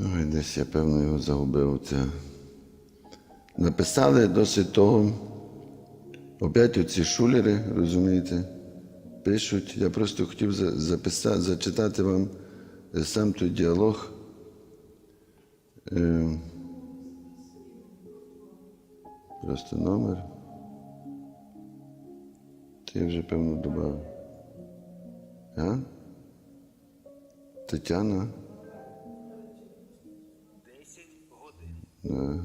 Ой, десь я, певно, його загубив. Це. Написали досить того. Опять оці шулери, розумієте, пишуть. Я просто хотів записати, зачитати вам е, сам той діалог. Е, Просто номер. Я вже певно додав. А? Тетяна. Да.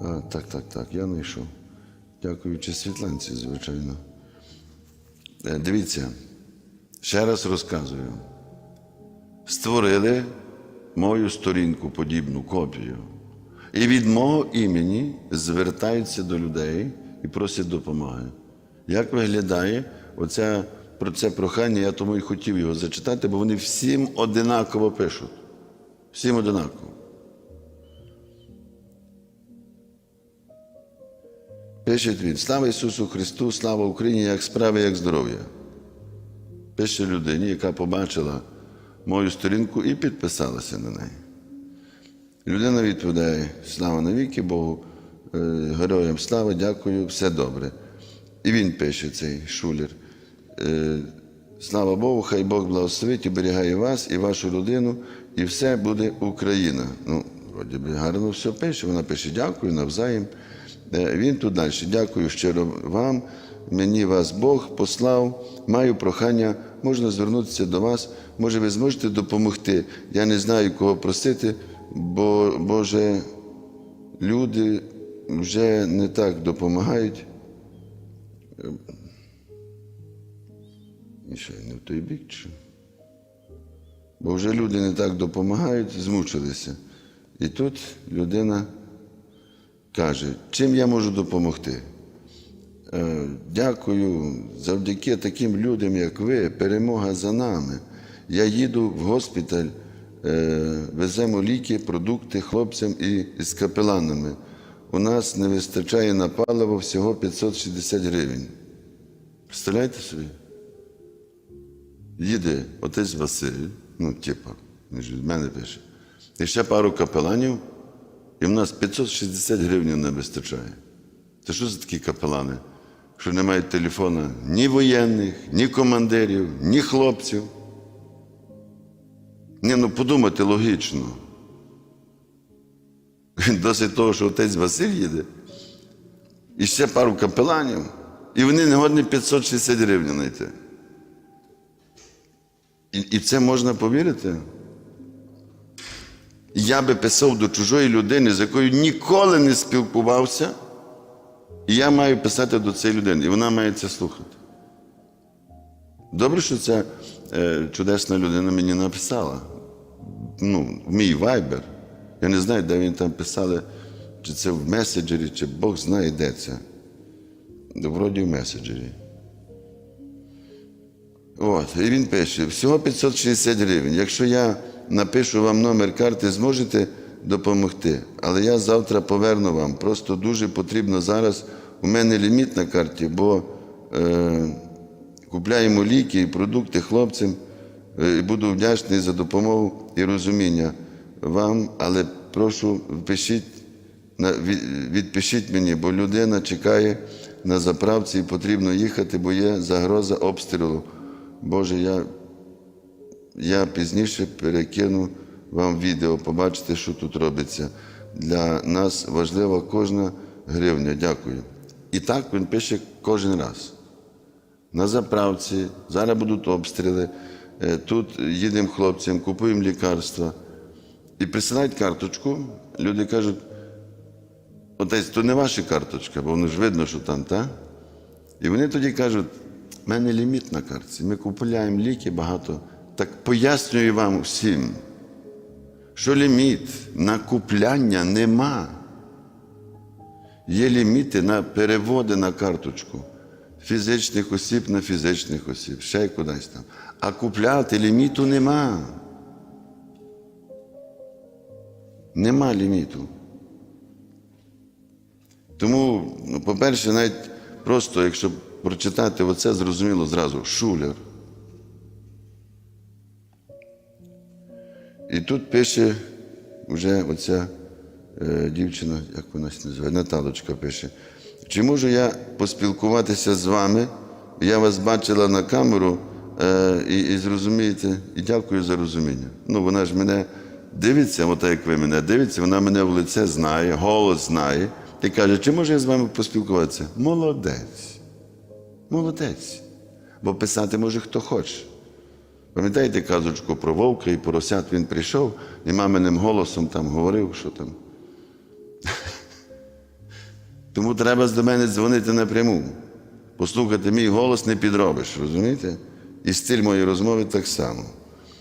А, так, так, так, я знайшов. Дякуючи Світланці, звичайно. Е, Дивіться, ще раз розказую. Створили мою сторінку, подібну копію. І від мого імені звертаються до людей і просять допомоги. Як виглядає оця, про це прохання, я тому і хотів його зачитати, бо вони всім одинаково пишуть. Всім одинаково. Пише він, слава Ісусу Христу, слава Україні, як справи, як здоров'я. Пише людині, яка побачила мою сторінку і підписалася на неї. Людина відповідає: слава навіки Богу, е, героям слава, дякую, все добре. І він пише цей шулер. Е, Слава Богу, хай Бог благословить оберігає вас і вашу родину, і все буде Україна. Ну, вроді би гарно все пише. Вона пише дякую навзаєм. Е, Він тут далі. Дякую щиро вам. Мені вас Бог послав. Маю прохання, можна звернутися до вас. Може, ви зможете допомогти. Я не знаю, кого просити, бо Боже, люди вже не так допомагають. І не в той бік чи? Бо вже люди не так допомагають, змучилися. І тут людина каже, чим я можу допомогти? Е, Дякую, завдяки таким людям, як ви, перемога за нами. Я їду в госпіталь, е, веземо ліки, продукти хлопцям і з капеланами. У нас не вистачає на паливо всього 560 гривень. Представляєте собі? Їде отець Василь, ну, типа, він ж від мене пише. І ще пару капеланів, і в нас 560 гривень не вистачає. Це що за такі капелани? Що не мають телефона ні воєнних, ні командирів, ні хлопців. Ні, ну подумайте логічно. Досить того, що отець Василь їде, і ще пару капеланів, і вони не годні 560 гривень знайти. І, це можна повірити? Я би писав до чужої людини, з якою ніколи не спілкувався, і я маю писати до цієї людини, і вона має це слухати. Добре, що ця е, чудесна людина мені написала. Ну, в мій вайбер. Я не знаю, де він там писали, чи це в меседжері, чи Бог знає, де це. Вроді в меседжері. От, і він пише: всього 560 гривень. Якщо я напишу вам номер карти, зможете допомогти. Але я завтра поверну вам. Просто дуже потрібно зараз. У мене ліміт на карті, бо е, купляємо ліки і продукти хлопцям. Е, і буду вдячний за допомогу і розуміння вам, але прошу від- відпишіть мені, бо людина чекає на заправці і потрібно їхати, бо є загроза обстрілу. Боже, я, я пізніше перекину вам відео, побачите, що тут робиться. Для нас важлива кожна гривня. Дякую. І так він пише кожен раз. На заправці, зараз будуть обстріли. е, Тут їдемо хлопцям, купуємо лікарства. І присилають карточку. Люди кажуть, отець, то не ваша карточка, бо воно ж видно, що там, так? І вони тоді кажуть, в мене ліміт на картці, ми купуємо ліки багато. Так пояснюю вам всім, що ліміт на купляння нема. Є ліміти на переводи на карточку фізичних осіб на фізичних осіб, ще й кудись там. А купляти ліміту нема. Нема ліміту. Тому, ну, по-перше, навіть просто, якщо прочитати оце, зрозуміло зразу шулер. І тут пише вже оця е, дівчина, як вона називає, Наталочка пише. Чи можу я поспілкуватися з вами? Я вас бачила на камеру е, і, і зрозумієте, і дякую за розуміння. Ну, вона ж мене дивиться, отак як ви мене дивиться, вона мене в лице знає, голос знає. І каже, чи можу я з вами поспілкуватися? Молодець. Молодець. Бо писати може хто хоче. Пам'ятаєте казочку про вовка і поросят він прийшов і маминим голосом там говорив, що там. Тому треба до мене дзвонити напряму. Послухати мій голос не підробиш, розумієте? І стиль моєї розмови так само.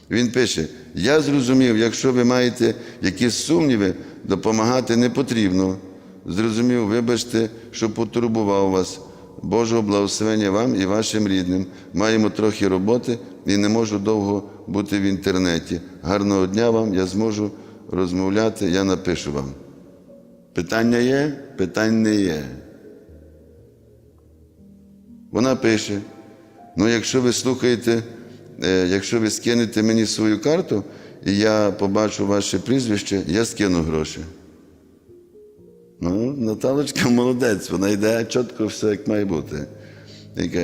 Він пише: Я зрозумів, якщо ви маєте якісь сумніви, допомагати не потрібно. Зрозумів, вибачте, що потурбував вас. Божого благословення вам і вашим рідним. Маємо трохи роботи і не можу довго бути в інтернеті. Гарного дня вам, я зможу розмовляти, я напишу вам. Питання є, питань не є. Вона пише: ну, якщо ви слухаєте, е, якщо ви скинете мені свою карту, і я побачу ваше прізвище, я скину гроші. Ну, Наталочка молодець, вона йде чітко все, як має бути.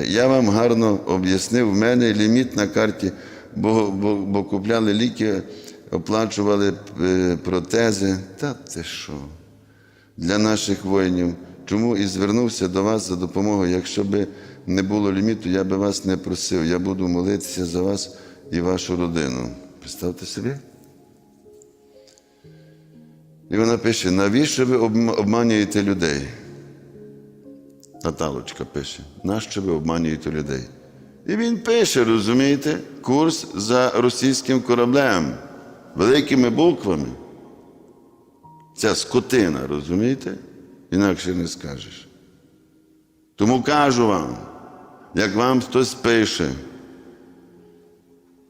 Я вам гарно об'яснив, в мене ліміт на карті, бо, бо, бо купляли ліки, оплачували е, протези. Та ти що? Для наших воїнів. Чому і звернувся до вас за допомогою. Якщо б не було ліміту, я би вас не просив. Я буду молитися за вас і вашу родину. Представте собі? І вона пише: навіщо ви обманюєте людей? Наталочка пише, нащо ви обманюєте людей? І він пише, розумієте, курс за російським кораблем, великими буквами. Ця скотина, розумієте? Інакше не скажеш. Тому кажу вам, як вам хтось пише,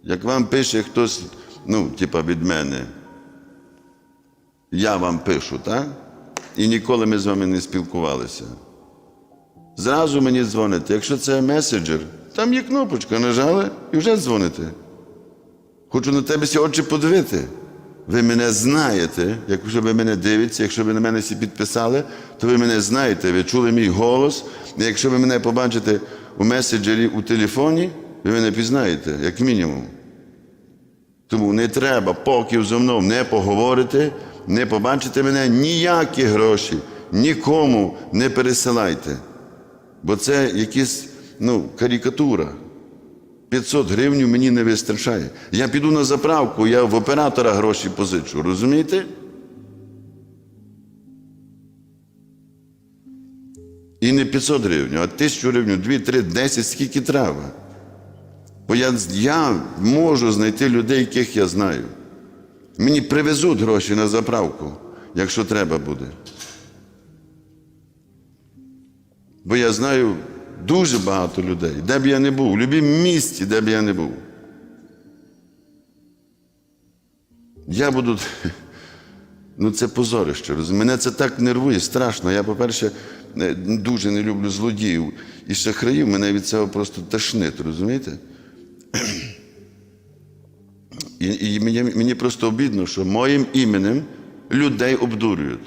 як вам пише хтось, ну, типа від мене, я вам пишу, так? І ніколи ми з вами не спілкувалися. Зразу мені дзвоните. Якщо це меседжер, там є кнопочка, нажали і вже дзвоните. Хочу на тебе ці очі подивити. Ви мене знаєте, якщо ви мене дивитеся, якщо ви на мене всі підписали, то ви мене знаєте, ви чули мій голос. Якщо ви мене побачите у меседжері у телефоні, ви мене пізнаєте, як мінімум. Тому не треба, поки зо мною не поговорите, не побачите мене, ніякі гроші нікому не пересилайте. Бо це якась ну, карикатура. 500 гривень мені не вистачає. Я піду на заправку, я в оператора гроші позичу. Розумієте? І не 500 гривень, а 1000 гривень, 2, 3, 10, скільки треба. Бо я, я можу знайти людей, яких я знаю. Мені привезуть гроші на заправку, якщо треба буде. Бо я знаю дуже багато людей, де б я не був, в будь-якому місті, де б я не був. Я буду. Ну, це позорище. Мене це так нервує, страшно. Я, по-перше, дуже не люблю злодіїв і шахраїв, мене від цього просто тошнить, розумієте? І, і мені, мені просто обідно, що моїм іменем людей обдурюють.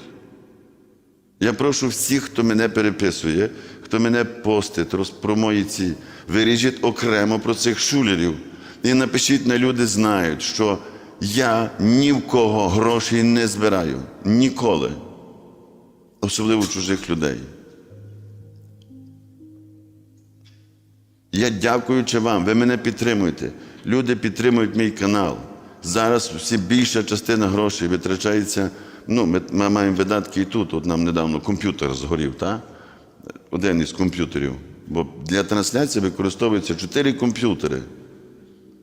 Я прошу всіх, хто мене переписує, хто мене постить роз- про мої ці, виріжіть окремо про цих шулерів і напишіть на люди знають, що я ні в кого грошей не збираю. Ніколи. Особливо чужих людей. Я дякуючи вам, ви мене підтримуєте. Люди підтримують мій канал. Зараз всі більша частина грошей витрачається. Ну, ми, ми маємо видатки і тут. От нам недавно комп'ютер згорів, так? Один із комп'ютерів. Бо для трансляції використовуються чотири комп'ютери.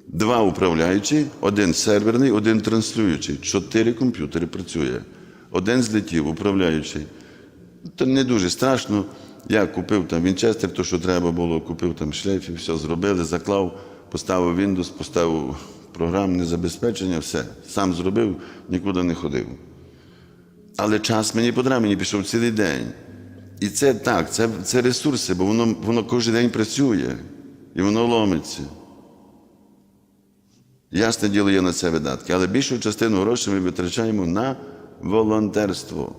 Два управляючі, один серверний, один транслюючий. Чотири комп'ютери працює. Один злетів, управляючий. То не дуже страшно. Я купив там Вінчестер, то, що треба було, купив там шлейф і все зробили, заклав, поставив Windows, поставив програмне забезпечення, все. Сам зробив, нікуди не ходив. Але час мені потрібен, мені пішов цілий день. І це так, це, це ресурси, бо воно, воно кожен день працює і воно ломиться. Ясне діло є на це видатки, але більшу частину грошей ми витрачаємо на волонтерство.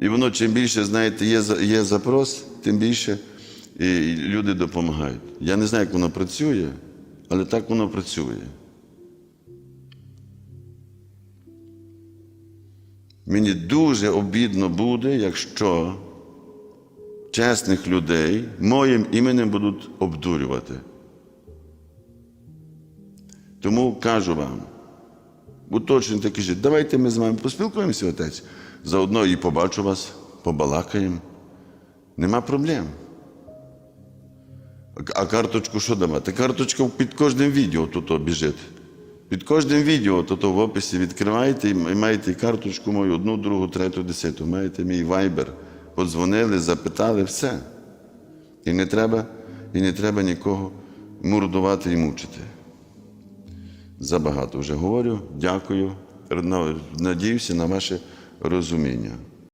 І воно чим більше, знаєте, є, є запрос, тим більше і люди допомагають. Я не знаю, як воно працює, але так воно працює. Мені дуже обідно буде, якщо чесних людей моїм іменем будуть обдурювати. Тому кажу вам, уточнюйте, кажіть, давайте ми з вами поспілкуємося, отець. Заодно і побачу вас, побалакаємо. Нема проблем. А- карточку що давати? Карточка під кожним відео тут біжить. Під кожним відео тут в описі відкриваєте і маєте карточку мою, одну, другу, третю, десяту. Маєте мій вайбер. Подзвонили, запитали, все. І не треба, і не треба нікого мурдувати і мучити. Забагато вже говорю. Дякую. Надіюся на ваше розуміння.